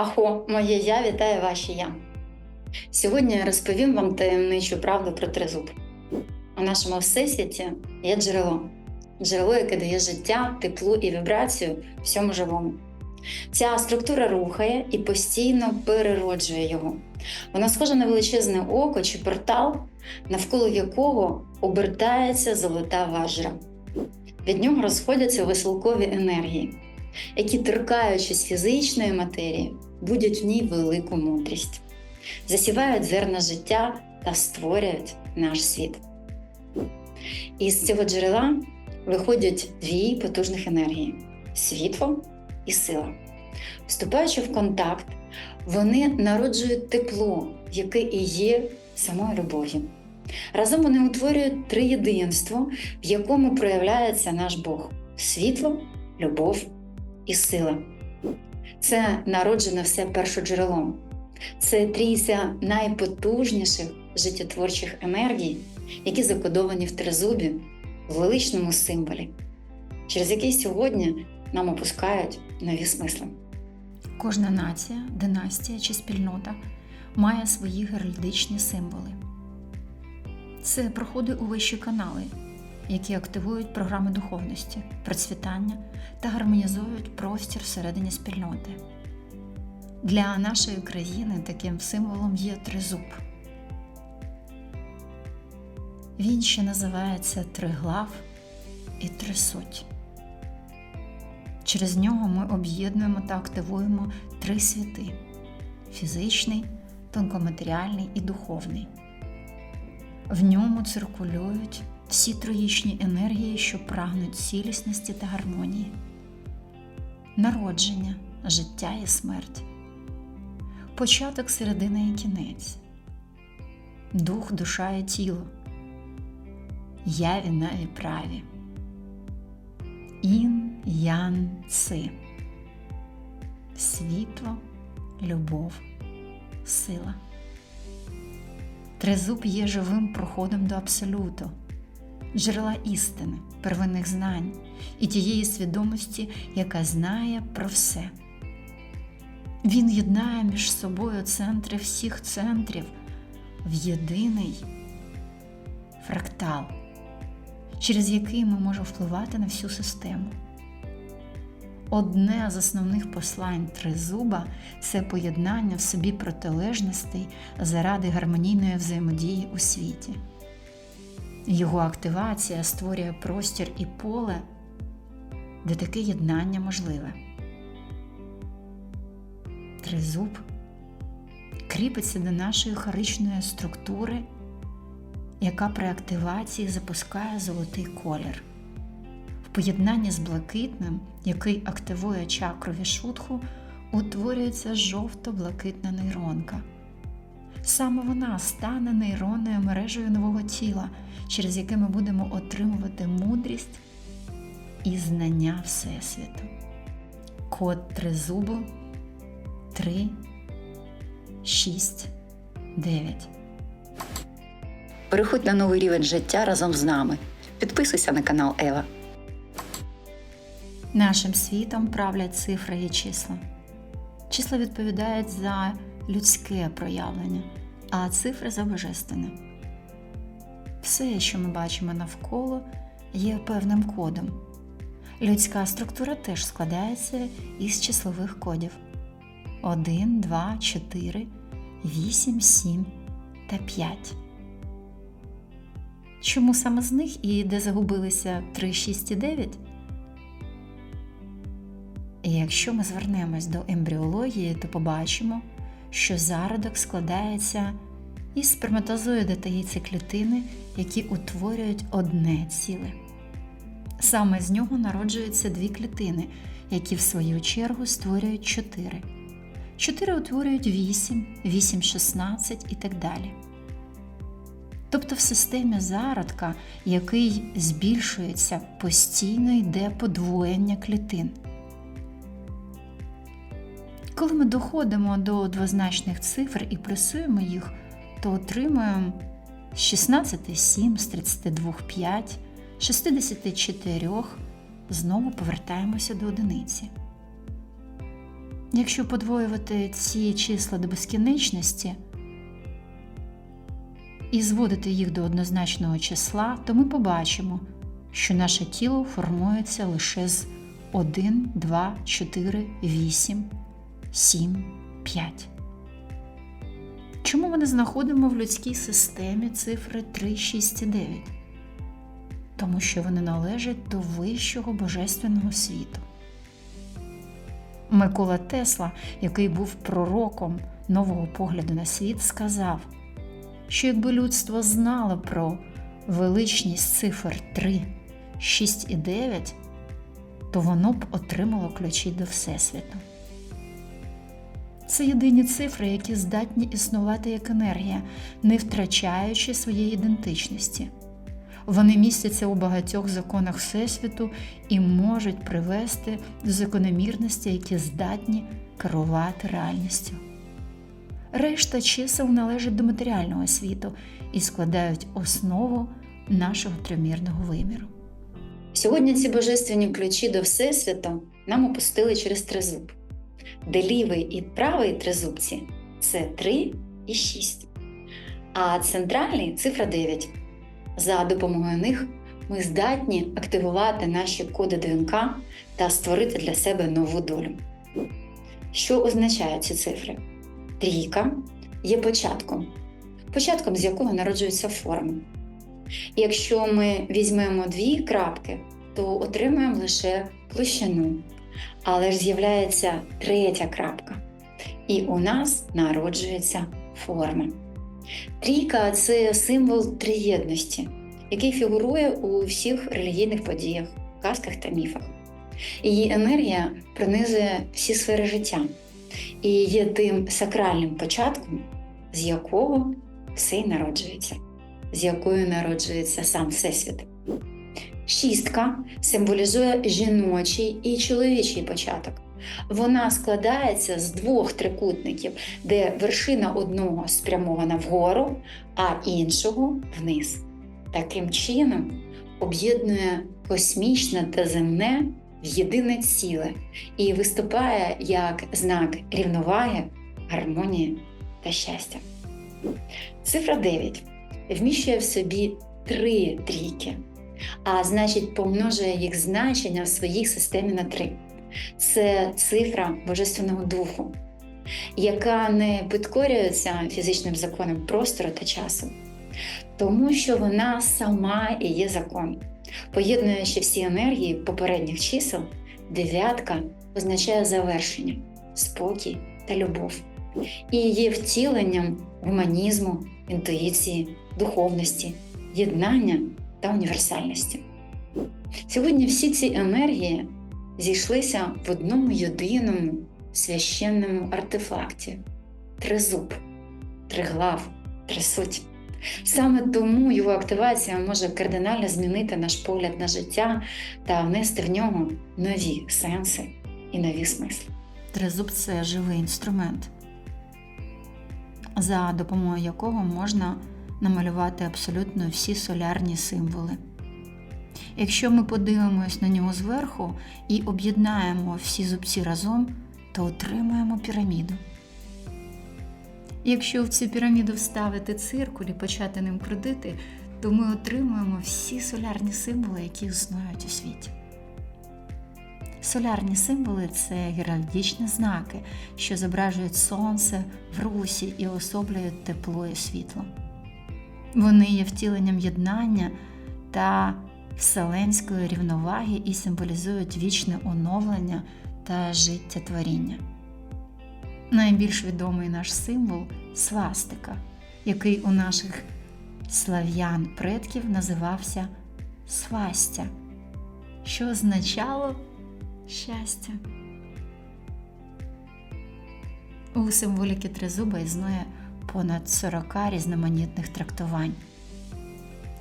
Ахо, моє я вітає ваші я. Сьогодні я розповім вам таємничу правду про тризуб. У нашому всесвіті є джерело, джерело, яке дає життя, тепло і вібрацію всьому живому. Ця структура рухає і постійно перероджує його. Вона схожа на величезне око чи портал, навколо якого обертається золота важра. Від нього розходяться веселкові енергії, які, торкаючись фізичної матерії, будуть в ній велику мудрість, засівають зерна життя та створюють наш світ. Із цього джерела виходять дві потужних енергії світло і сила. Вступаючи в контакт, вони народжують тепло, яке і є самою любов'ю. Разом вони утворюють триєдинство, в якому проявляється наш Бог світло, любов і сила. Це народжене все першоджерелом. Це трійця найпотужніших життєтворчих енергій, які закодовані в тризубі в величному символі, через який сьогодні нам опускають нові смисли. Кожна нація, династія чи спільнота має свої геральдичні символи. Це проходи у вищі канали, які активують програми духовності, процвітання та гармонізують простір всередині спільноти. Для нашої країни таким символом є тризуб. Він ще називається Триглав і Трисуть. Через нього ми об'єднуємо та активуємо три світи: фізичний, тонкоматеріальний і духовний. В ньому циркулюють всі троїчні енергії, що прагнуть цілісності та гармонії, народження, життя і смерть, початок, середина і кінець, дух, душа і тіло, яві, наві, праві. Ін, Ян, Ци. Світло, любов, сила. Тризуб є живим проходом до абсолюту, джерела істини, первинних знань і тієї свідомості, яка знає про все. Він єднає між собою центри всіх центрів в єдиний фрактал через який ми можемо впливати на всю систему. Одне з основних послань тризуба це поєднання в собі протилежностей заради гармонійної взаємодії у світі. Його активація створює простір і поле, де таке єднання можливе. Тризуб кріпиться до нашої харичної структури яка при активації запускає золотий колір. В поєднанні з блакитним, який активує чакру вішутху, утворюється жовто-блакитна нейронка. Саме вона стане нейронною мережею нового тіла, через яке ми будемо отримувати мудрість і знання Всесвіту. Код тризубу 3, 6, 9. Переходь на новий рівень життя разом з нами. Підписуйся на канал Ева. Нашим світом правлять цифри і числа. Числа відповідають за людське проявлення, а цифри за божественне. Все, що ми бачимо навколо, є певним кодом. Людська структура теж складається із числових кодів: 1, 2, 4, 8, 7 та 5. Чому саме з них і де загубилися 3, 6 і 9? І якщо ми звернемось до ембріології, то побачимо, що зародок складається із сперматозоїда та яйцеклітини, які утворюють одне ціле. Саме з нього народжуються дві клітини, які в свою чергу створюють чотири. Чотири утворюють 8, 8, 16 і так далі. Тобто в системі зародка, який збільшується, постійно йде подвоєння клітин. Коли ми доходимо до двозначних цифр і плюсуємо їх, то отримуємо 16,7 з 32,5, 64, знову повертаємося до одиниці. Якщо подвоювати ці числа до безкінечності і зводити їх до однозначного числа, то ми побачимо, що наше тіло формується лише з 1, 2, 4, 8, 7, 5. Чому ми не знаходимо в людській системі цифри 3, 6 і 9? Тому що вони належать до вищого божественного світу. Микола Тесла, який був пророком нового погляду на світ, сказав, що якби людство знало про величність цифр 3, 6 і 9, то воно б отримало ключі до Всесвіту. Це єдині цифри, які здатні існувати як енергія, не втрачаючи своєї ідентичності. Вони містяться у багатьох законах Всесвіту і можуть привести до закономірності, які здатні керувати реальністю. Решта чисел належать до матеріального світу і складають основу нашого тримірного виміру. Сьогодні ці божественні ключі до Всесвіту нам опустили через тризуб, де лівий і правий тризубці це 3 і 6, а центральний цифра 9. За допомогою них ми здатні активувати наші коди ДНК та створити для себе нову долю. Що означають ці цифри? Трійка є початком, початком з якого народжуються форми. Якщо ми візьмемо дві крапки, то отримаємо лише площину, але ж з'являється третя крапка, і у нас народжується форма. Трійка це символ триєдності, який фігурує у всіх релігійних подіях, казках та міфах. Її енергія пронизує всі сфери життя і є тим сакральним початком, з якого все й народжується, з якою народжується сам Всесвіт. Шістка символізує жіночий і чоловічий початок. Вона складається з двох трикутників, де вершина одного спрямована вгору, а іншого вниз. Таким чином об'єднує космічне та земне в єдине ціле і виступає як знак рівноваги, гармонії та щастя. Цифра 9 вміщує в собі три трійки, а значить помножує їх значення в своїй системі на 3 це цифра Божественного Духу, яка не підкорюється фізичним законам простору та часу, тому що вона сама і є закон. Поєднуючи всі енергії попередніх чисел, дев'ятка означає завершення, спокій та любов, і є втіленням гуманізму, інтуїції, духовності, єднання та універсальності. Сьогодні всі ці енергії зійшлися в одному єдиному священному артефакті тризуб, триглав, трисуть. Саме тому його активація може кардинально змінити наш погляд на життя та внести в нього нові сенси і нові смисли. Тризуб це живий інструмент, за допомогою якого можна намалювати абсолютно всі солярні символи. Якщо ми подивимось на нього зверху і об'єднаємо всі зубці разом, то отримаємо піраміду. Якщо в цю піраміду вставити циркуль і почати ним крутити, то ми отримуємо всі солярні символи, які існують у світі. Солярні символи це геральдичні знаки, що зображують сонце в русі і особлюють тепло і світло. Вони є втіленням єднання та вселенської рівноваги і символізують вічне оновлення та життєтворіння. Найбільш відомий наш символ свастика, який у наших слав'ян предків називався свастя, що означало щастя. У символіки тризуба існує понад 40 різноманітних трактувань.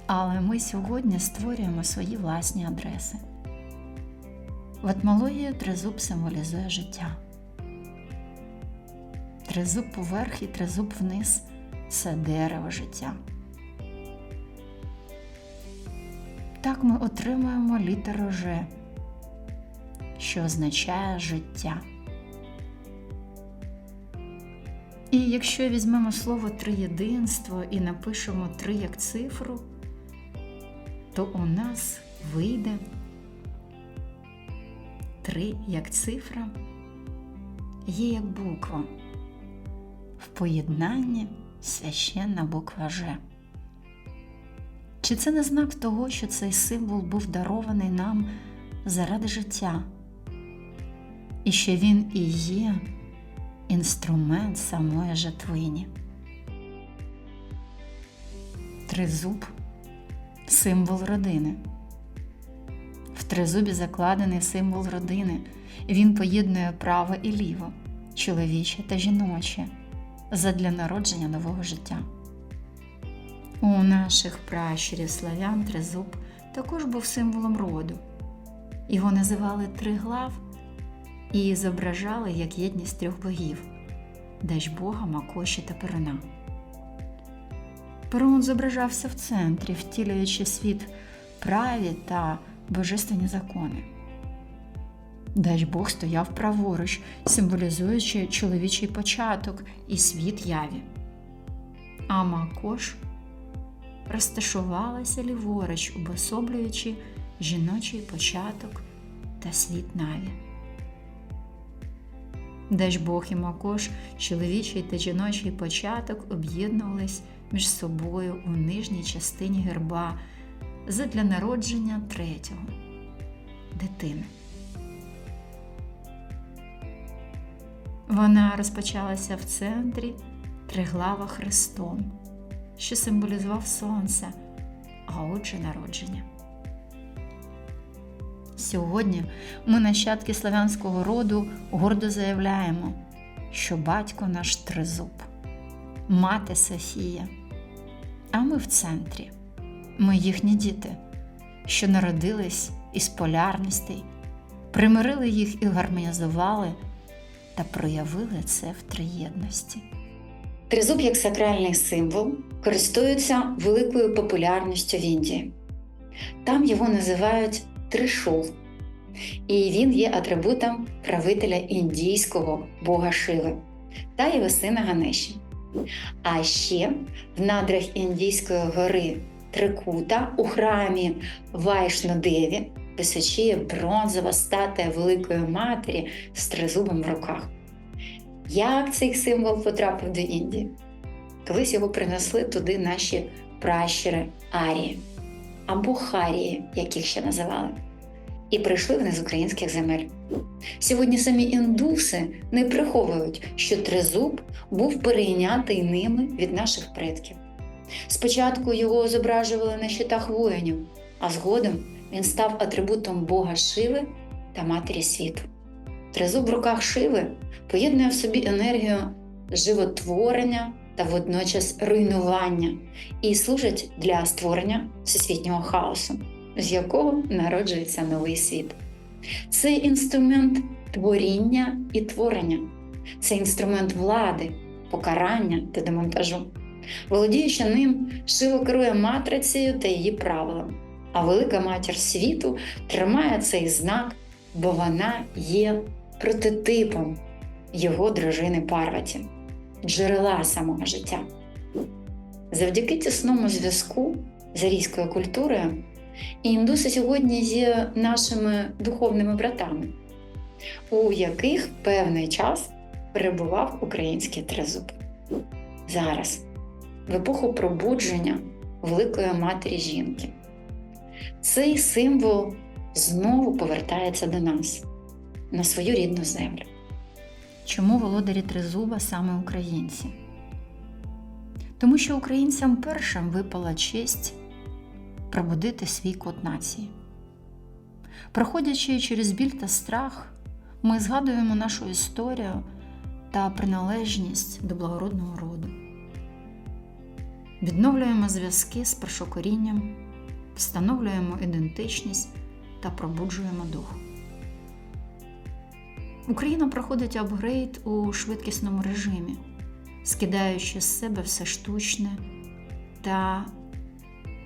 Але ми сьогодні створюємо свої власні адреси. В етмології тризуб символізує життя. Тризуб поверх і тризуб вниз це дерево життя. Так ми отримуємо літеру Ж, що означає життя. І якщо візьмемо слово триєдинство і напишемо три як цифру, то у нас вийде три як цифра є як буква. В поєднанні священна буква Ж. Чи це не знак того, що цей символ був дарований нам заради життя? І що він і є інструмент самої жатвині? Тризуб символ родини. В тризубі закладений символ родини. Він поєднує право і ліво, чоловіче та жіноче задля народження нового життя. У наших пращурів славян тризуб також був символом роду. Його називали триглав і зображали як єдність трьох богів Дажбога, Макоші та Перуна. Перун зображався в центрі, втілюючи світ праві та божественні закони. Дажбог стояв праворуч, символізуючи чоловічий початок і світ яві. А Макош розташувалася ліворуч, обособлюючи жіночий початок та світ Наві. Дажбог і Макош, чоловічий та жіночий початок об'єднувались між собою у нижній частині герба задля народження третього дитини. Вона розпочалася в центрі триглава Христом, що символізував сонце, а отже народження. Сьогодні ми, нащадки славянського роду, гордо заявляємо, що батько наш тризуб, мати Софія, а ми в центрі. Ми їхні діти, що народились із полярностей, примирили їх і гармонізували та проявили це в триєдності. Тризуб як сакральний символ користується великою популярністю в Індії. Там його називають тришул, і він є атрибутом правителя індійського бога Шиви та його сина Ганеші. А ще в надрах індійської гори Трикута у храмі Вайшнодеві височіє бронзова статуя Великої Матері з тризубом в руках. Як цей символ потрапив до Індії? Колись його принесли туди наші пращури Арії або Харії, як їх ще називали, і прийшли вони з українських земель. Сьогодні самі індуси не приховують, що тризуб був перейнятий ними від наших предків. Спочатку його зображували на щитах воїнів, а згодом він став атрибутом Бога Шиви та Матері світу. Тризуб в руках Шиви поєднує в собі енергію животворення та водночас руйнування і служить для створення всесвітнього хаосу, з якого народжується новий світ. Це інструмент творіння і творення, це інструмент влади, покарання та демонтажу. Володіючи ним, Шива керує матрицею та її правилами, а велика матір світу тримає цей знак, бо вона є прототипом його дружини Парваті, джерела самого життя. Завдяки тісному зв'язку з арійською культурою індуси сьогодні є нашими духовними братами, у яких певний час перебував український тризуб. Зараз, в епоху пробудження Великої Матері жінки, цей символ знову повертається до нас на свою рідну землю. Чому володарі тризуба саме українці? Тому що українцям першим випала честь пробудити свій код нації. Проходячи через біль та страх, ми згадуємо нашу історію та приналежність до благородного роду. Відновлюємо зв'язки з першокорінням, встановлюємо ідентичність та пробуджуємо дух. Україна проходить апгрейд у швидкісному режимі, скидаючи з себе все штучне та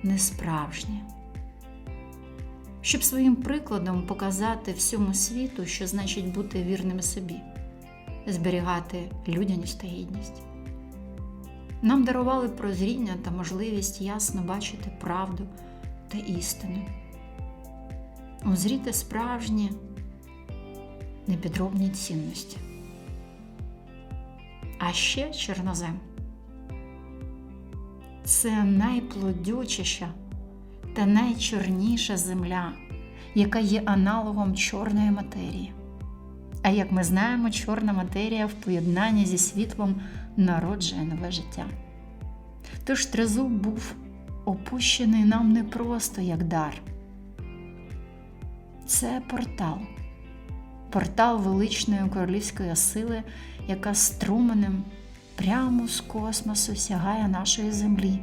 несправжнє, щоб своїм прикладом показати всьому світу, що значить бути вірним собі, зберігати людяність та гідність. Нам дарували прозріння та можливість ясно бачити правду та істину, узріти справжні непідробні цінності. А ще чорнозем це найплодючіша та найчорніша земля, яка є аналогом чорної матерії. А як ми знаємо, чорна матерія в поєднанні зі світлом народжує нове життя. Тож тризуб був опущений нам не просто як дар. Це портал, портал величної королівської сили, яка струменем прямо з космосу сягає нашої землі.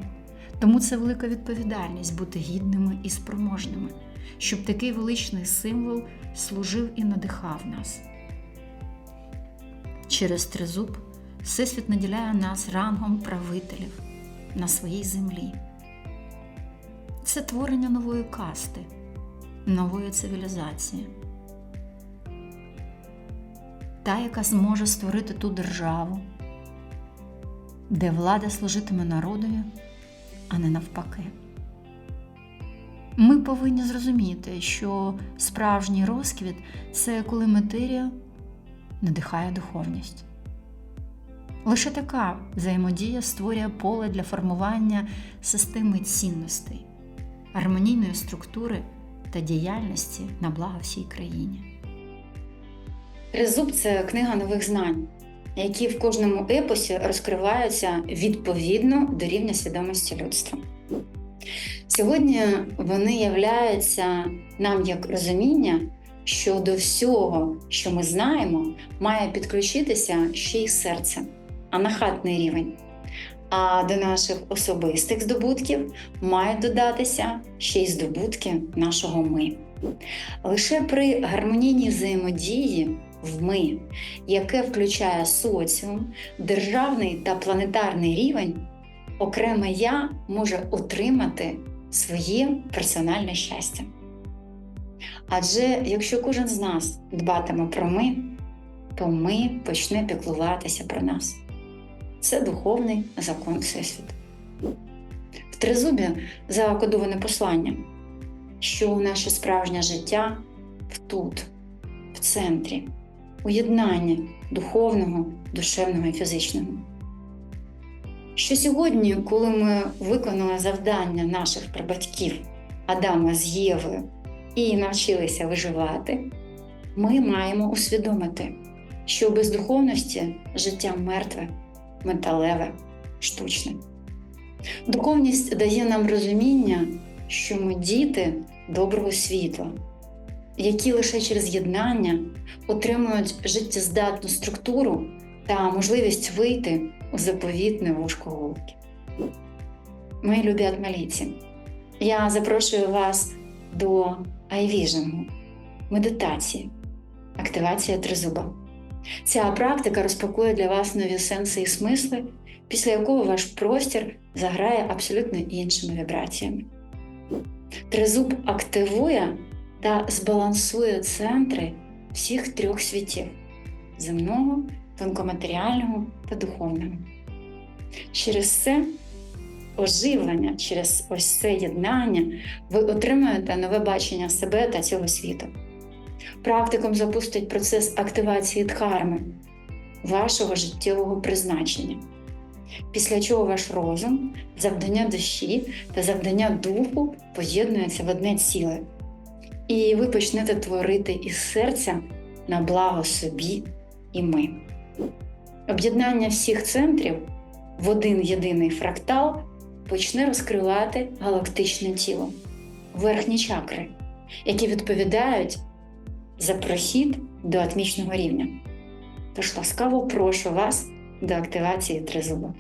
Тому це велика відповідальність бути гідними і спроможними, щоб такий величний символ служив і надихав нас. Через тризуб Всесвіт наділяє нас рангом правителів на своїй землі. Це творення нової касти, нової цивілізації, та, яка зможе створити ту державу, де влада служитиме народові, а не навпаки. Ми повинні зрозуміти, що справжній розквіт це коли матерія надихає духовність. Лише така взаємодія створює поле для формування системи цінностей, гармонійної структури та діяльності на благо всій країні. Тризуб це книга нових знань, які в кожному епосі розкриваються відповідно до рівня свідомості людства. Сьогодні вони являються нам як розуміння, що до всього, що ми знаємо, має підключитися ще й серце, анахатний рівень. А до наших особистих здобутків мають додатися ще й здобутки нашого ми. Лише при гармонійній взаємодії в ми, яке включає соціум, державний та планетарний рівень, окреме я може отримати своє персональне щастя. Адже якщо кожен з нас дбатиме про ми, то ми почне піклуватися про нас. Це духовний закон Всесвіту. В тризубі закодоване послання, що наше справжнє життя тут, в центрі, у єднанні духовного, душевного і фізичного. Що сьогодні, коли ми виконали завдання наших прабатьків Адама з Євою і навчилися виживати, ми маємо усвідомити, що без духовності життя мертве, металеве, штучне. Духовність дає нам розуміння, що ми діти доброго світла, які лише через єднання отримують життєздатну структуру та можливість вийти у заповітне вушко голки. Мої любі атмаліці, я запрошую вас до айвіжингу, медитації, активація тризуба. Ця практика розпакує для вас нові сенси і смисли, після якого ваш простір заграє абсолютно іншими вібраціями. Тризуб активує та збалансує центри всіх трьох світів земного, тонкоматеріального та духовного. Через це оживлення, через ось це єднання ви отримуєте нове бачення себе та цього світу. Практиком запустить процес активації дхарми, вашого життєвого призначення, після чого ваш розум, завдання душі та завдання духу поєднуються в одне ціле. І ви почнете творити із серця на благо собі і ми. Об'єднання всіх центрів в один єдиний фрактал почне розкривати галактичне тіло, верхні чакри, які відповідають за прохід до атмічного рівня. Тож ласкаво прошу вас до активації тризуба.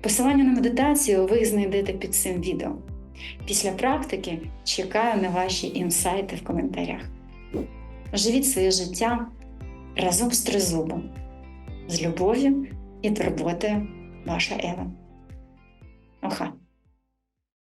Посилання на медитацію ви знайдете під цим відео. Після практики чекаю на ваші інсайти в коментарях. Живіть своє життя разом з тризубом, з любов'ю і турботою ваша Ева. Оха!